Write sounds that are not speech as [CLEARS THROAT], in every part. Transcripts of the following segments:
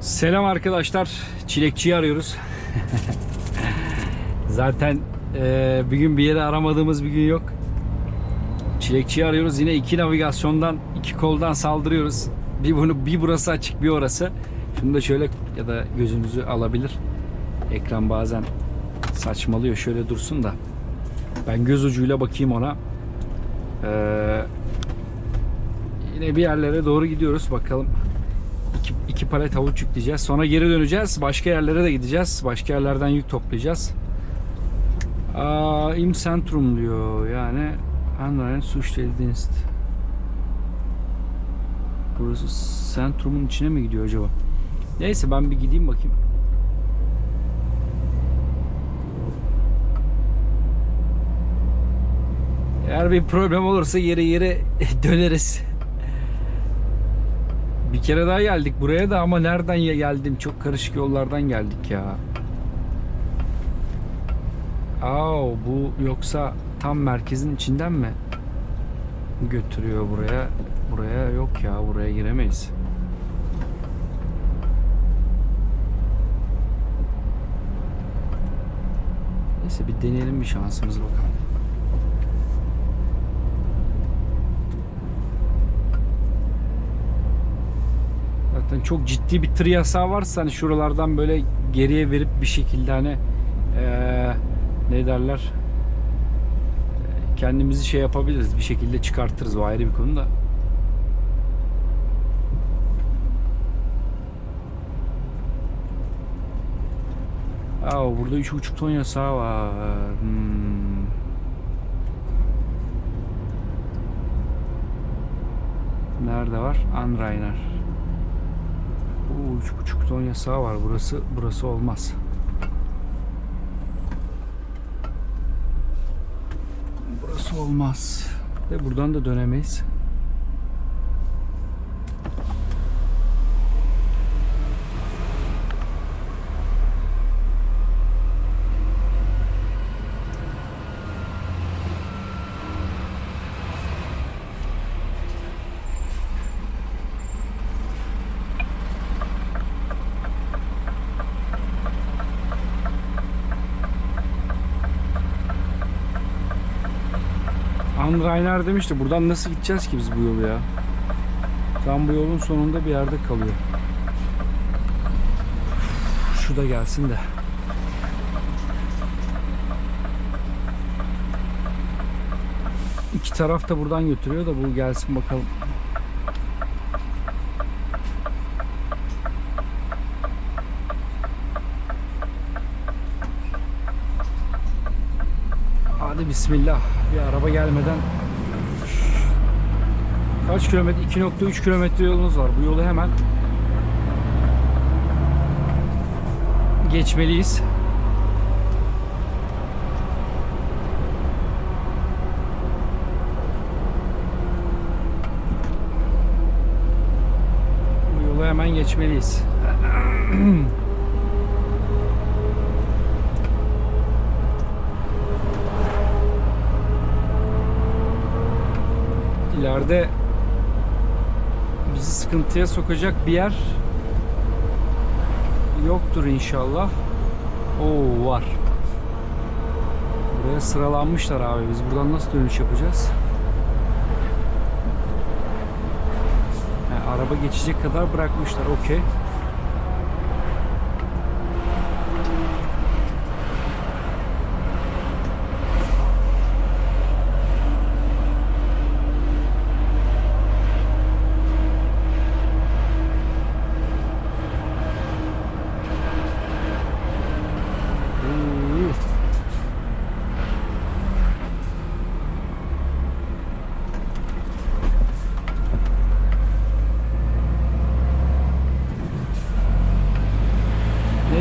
Selam arkadaşlar. Çilekçiyi arıyoruz. [LAUGHS] Zaten e, bir gün bir yere aramadığımız bir gün yok. Çilekçiyi arıyoruz. Yine iki navigasyondan, iki koldan saldırıyoruz. Bir bunu bir burası açık, bir orası. Şunu da şöyle ya da gözünüzü alabilir. Ekran bazen saçmalıyor. Şöyle dursun da. Ben göz ucuyla bakayım ona. Ee, yine bir yerlere doğru gidiyoruz. Bakalım iki, palet havuç yükleyeceğiz. Sonra geri döneceğiz. Başka yerlere de gideceğiz. Başka yerlerden yük toplayacağız. Aa, Im Centrum diyor. Yani Anrain Suçdeldienst. Burası Centrum'un içine mi gidiyor acaba? Neyse ben bir gideyim bakayım. Eğer bir problem olursa yere yere [LAUGHS] döneriz. Bir kere daha geldik buraya da ama nereden ya geldim? Çok karışık yollardan geldik ya. Aa bu yoksa tam merkezin içinden mi götürüyor buraya? Buraya yok ya buraya giremeyiz. Neyse bir deneyelim bir şansımızı bakalım. Zaten çok ciddi bir tır yasağı varsa hani şuralardan böyle geriye verip bir şekilde hani eee, ne derler kendimizi şey yapabiliriz bir şekilde çıkartırız o ayrı bir konu da. Aa, burada 3,5 ton yasağı var. Hmm. Nerede var? Anrainer. Oo, üç buçuk ton yasağı var. Burası burası olmaz. Burası olmaz. Ve buradan da dönemeyiz. Anrainer demişti. Buradan nasıl gideceğiz ki biz bu yolu ya? Tam bu yolun sonunda bir yerde kalıyor. Şu da gelsin de. İki taraf da buradan götürüyor da bu gelsin bakalım. Hadi bismillah. Bir araba gelmeden kaç kilometre? 2.3 kilometre yolumuz var. Bu yolu hemen geçmeliyiz. Bu yolu hemen geçmeliyiz. [CLEARS THROAT] ileride bizi sıkıntıya sokacak bir yer yoktur inşallah. Oo var. Buraya sıralanmışlar abi. Biz buradan nasıl dönüş yapacağız? Ha, araba geçecek kadar bırakmışlar. Okey.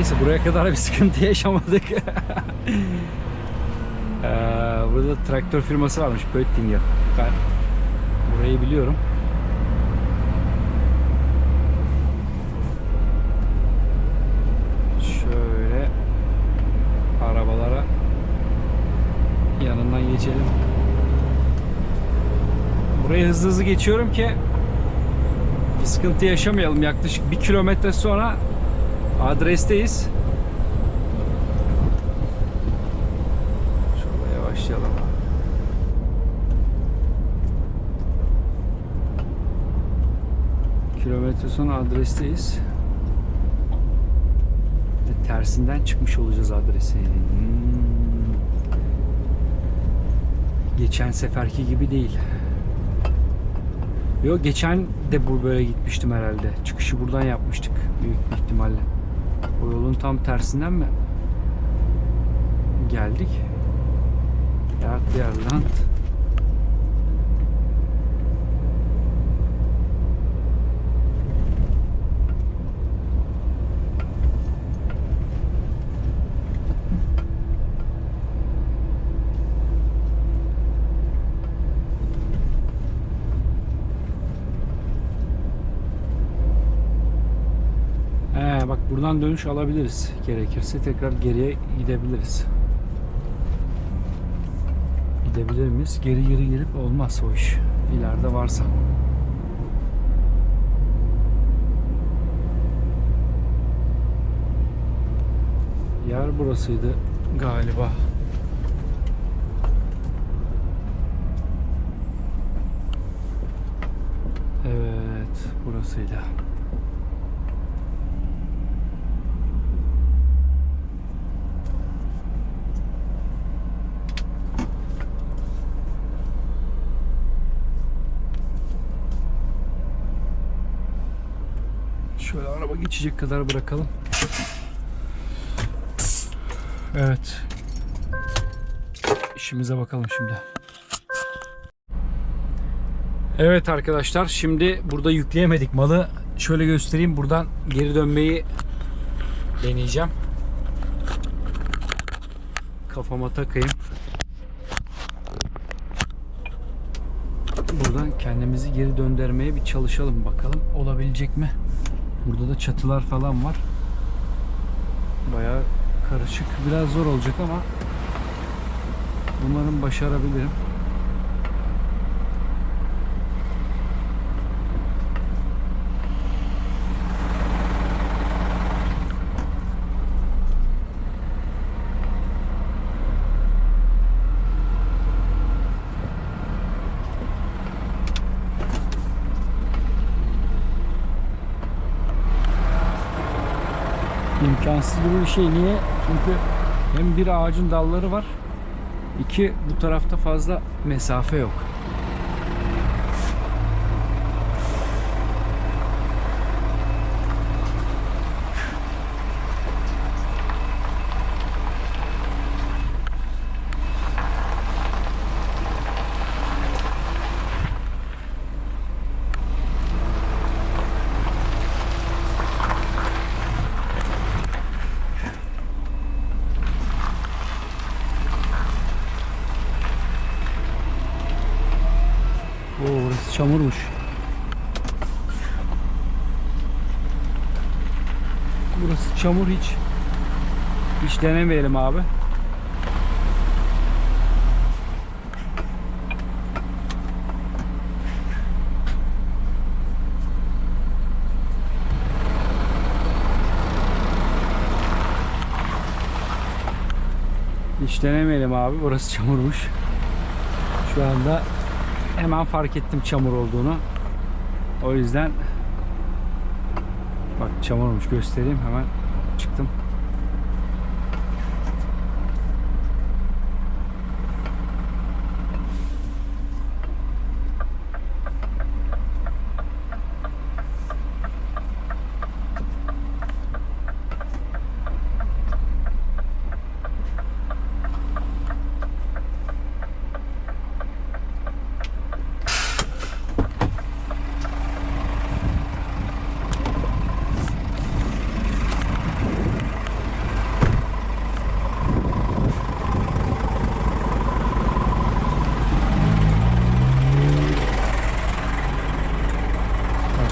Neyse buraya kadar bir sıkıntı yaşamadık. [LAUGHS] Ee, burada traktör firması varmış Pöttinger. Ben burayı biliyorum. Şöyle arabalara yanından geçelim. Burayı hızlı hızlı geçiyorum ki sıkıntı yaşamayalım. Yaklaşık bir kilometre sonra adresteyiz. Şöyle yavaşlayalım. Kilometre sonra adresteyiz. Ve tersinden çıkmış olacağız adrese. Hmm. Geçen seferki gibi değil. Yo geçen de bu böyle gitmiştim herhalde. Çıkışı buradan yapmıştık büyük ihtimalle. O yolun tam tersinden mi geldik? Ya Yerland. He, bak buradan dönüş alabiliriz. Gerekirse tekrar geriye gidebiliriz. Gidebilir miyiz? Geri geri gelip olmaz o iş. İleride varsa. Yer burasıydı galiba. Evet, burasıydı. Geçecek kadar bırakalım. Evet. İşimize bakalım şimdi. Evet arkadaşlar şimdi burada yükleyemedik malı. Şöyle göstereyim buradan geri dönmeyi deneyeceğim. Kafama takayım. Buradan kendimizi geri döndürmeye bir çalışalım bakalım olabilecek mi? Burada da çatılar falan var. Bayağı karışık. Biraz zor olacak ama umarım başarabilirim. İmkansız gibi bir şey. Niye? Çünkü hem bir ağacın dalları var. iki bu tarafta fazla mesafe yok. Oo, burası çamurmuş. Burası çamur hiç. Hiç denemeyelim abi. Hiç denemeyelim abi. Burası çamurmuş. Şu anda hemen fark ettim çamur olduğunu. O yüzden bak çamurmuş göstereyim hemen çıktım.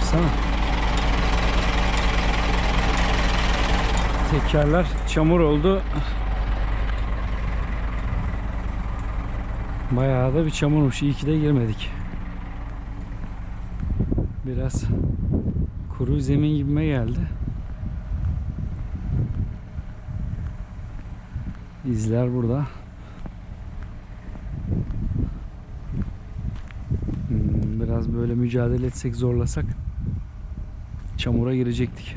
Baksana. Tekerler çamur oldu. Bayağı da bir çamurmuş. İyi ki de girmedik. Biraz Kuru zemin gibime geldi. İzler burada. Hmm, Biraz böyle mücadele etsek zorlasak çamura girecektik.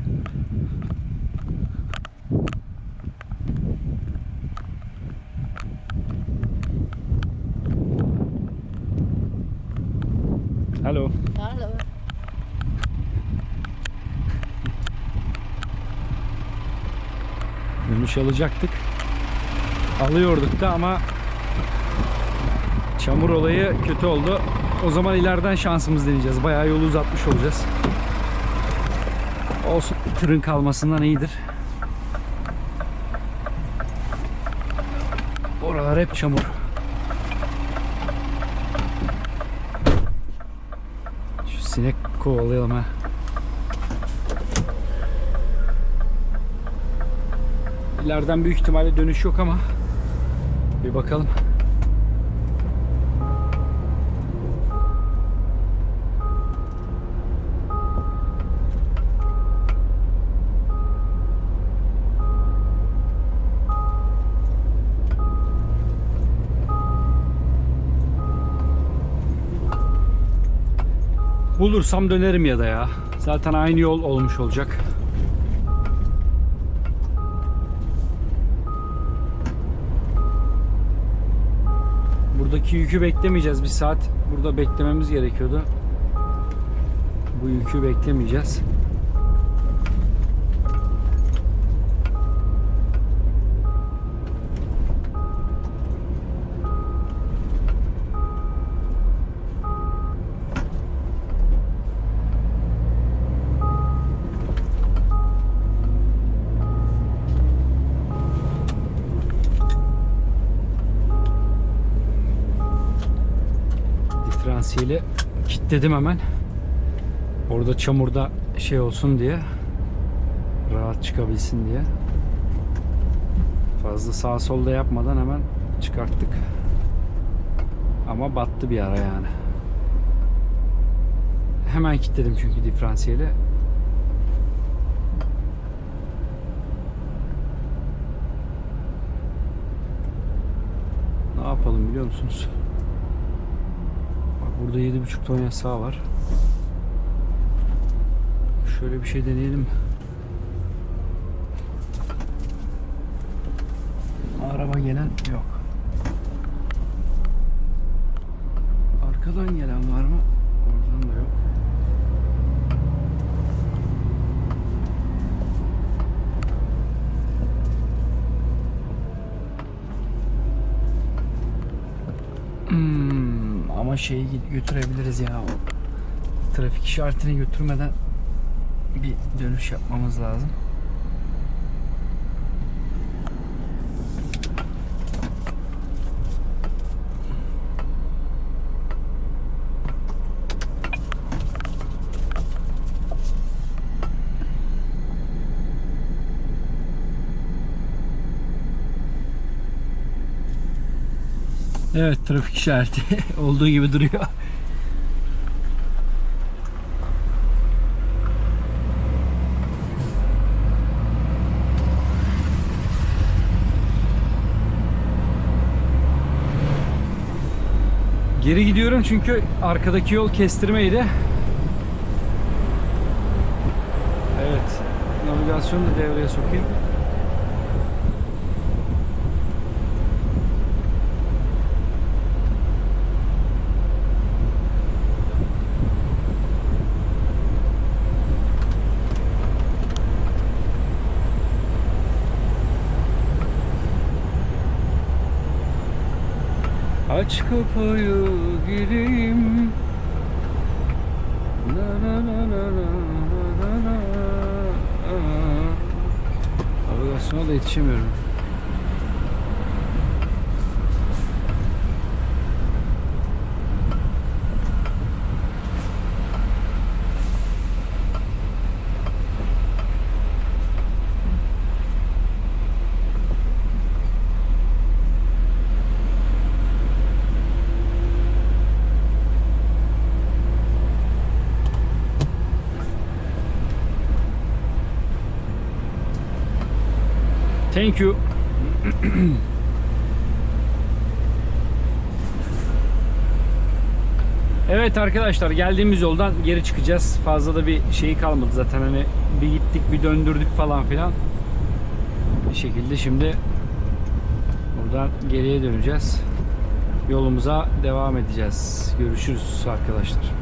Alo. Hallo. Dönüş alacaktık. Alıyorduk da ama çamur olayı kötü oldu. O zaman ileriden şansımız deneyeceğiz. Bayağı yolu uzatmış olacağız. Olsun tırın kalmasından iyidir. Oralar hep çamur. Şu sinek kovalayalım ha. İleriden büyük ihtimalle dönüş yok ama bir bakalım. Bulursam dönerim ya da ya. Zaten aynı yol olmuş olacak. Buradaki yükü beklemeyeceğiz. Bir saat burada beklememiz gerekiyordu. Bu yükü beklemeyeceğiz. Diferansiyeli kilitledim hemen. Orada çamurda şey olsun diye rahat çıkabilsin diye. Fazla sağ solda yapmadan hemen çıkarttık. Ama battı bir ara yani. Hemen kilitledim çünkü diferansiyeli. Ne yapalım biliyor musunuz? Burada 7.5 ton yasağı var. Şöyle bir şey deneyelim. Araba gelen yok. Arkadan gelen var mı? Oradan da yok. Hmm, ama şeyi götürebiliriz ya. O trafik işaretini götürmeden bir dönüş yapmamız lazım. Evet trafik işareti [LAUGHS] olduğu gibi duruyor. Geri gidiyorum çünkü arkadaki yol kestirmeydi. Evet. Navigasyonu da devreye sokayım. Aç kapıyı gireyim. La la la la la la la. Navigasyona da yetişemiyorum. Thank you. Evet arkadaşlar geldiğimiz yoldan geri çıkacağız. Fazla da bir şey kalmadı zaten hani bir gittik bir döndürdük falan filan. Bir şekilde şimdi buradan geriye döneceğiz. Yolumuza devam edeceğiz. Görüşürüz arkadaşlar.